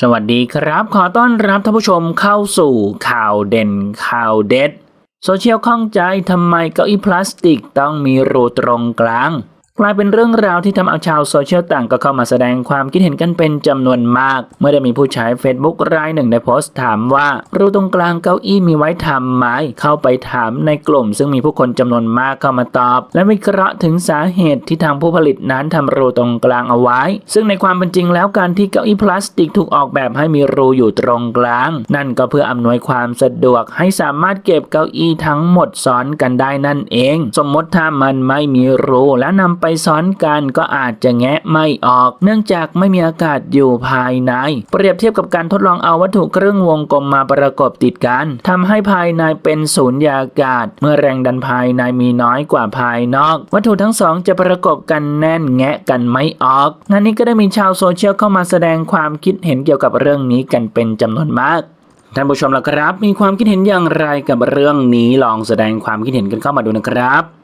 สวัสดีครับ ขอต้อนรับท่านผู้ชมเข้าสู่ข่าวเด่นข่าวเด็ด โซเชียลข้องใจทำไมเก้าอี้พลาสติกต้องมีรูตรงกลาง กลายเป็นเรื่องราวที่ทำเอาชาวโซเชียลต่างก็เข้ามาแสดงความคิดเห็นกันเป็นจำนวนมาก เมื่อได้มีผู้ใช้ Facebook รายหนึ่งได้โพสต์ถามว่ารูตรงกลางเก้าอี้มีไว้ทำไหมเข้าไปถามในกลุ่ม ซึ่งมีผู้คนจำนวนมากเข้ามาตอบ และวิเคราะห์ถึงสาเหตุที่ทางผู้ผลิตนั้นทำรูตรงกลางเอาไว้ ซึ่งในความเป็นจริงแล้วการที่เก้าอี้พลาสติกถูกออกแบบให้มีรูอยู่ตรงกลาง นั่นก็เพื่ออำนวยความสะดวกให้สามารถเก็บเก้าอี้ทั้งหมดซ้อนกันได้นั่นเอง สมมติถ้ามันไม่มีรูและนำไปซ้อนกันก็อาจจะแงะไม่ออก เนื่องจากไม่มีอากาศอยู่ภายใน เปรียบเทียบกับการทดลองเอาวัตถุเครื่องวงกลมมาประกบติดกันทำให้ภายในเป็นศูนยากาศ เมื่อแรงดันภายในมีน้อยกว่าภายนอก วัตถุทั้งสองจะประกบกันแน่นแงะกันไม่ออกงานนี้ก็ได้มีชาวโซเชียลเข้ามาแสดงความคิดเห็นเกี่ยวกับเรื่องนี้กันเป็นจำนวนมากท่านผู้ชมล่ะครับ มีความคิดเห็นอย่างไรกับเรื่องนี้ลองแสดงความคิดเห็นกันเข้ามาดูนะครับ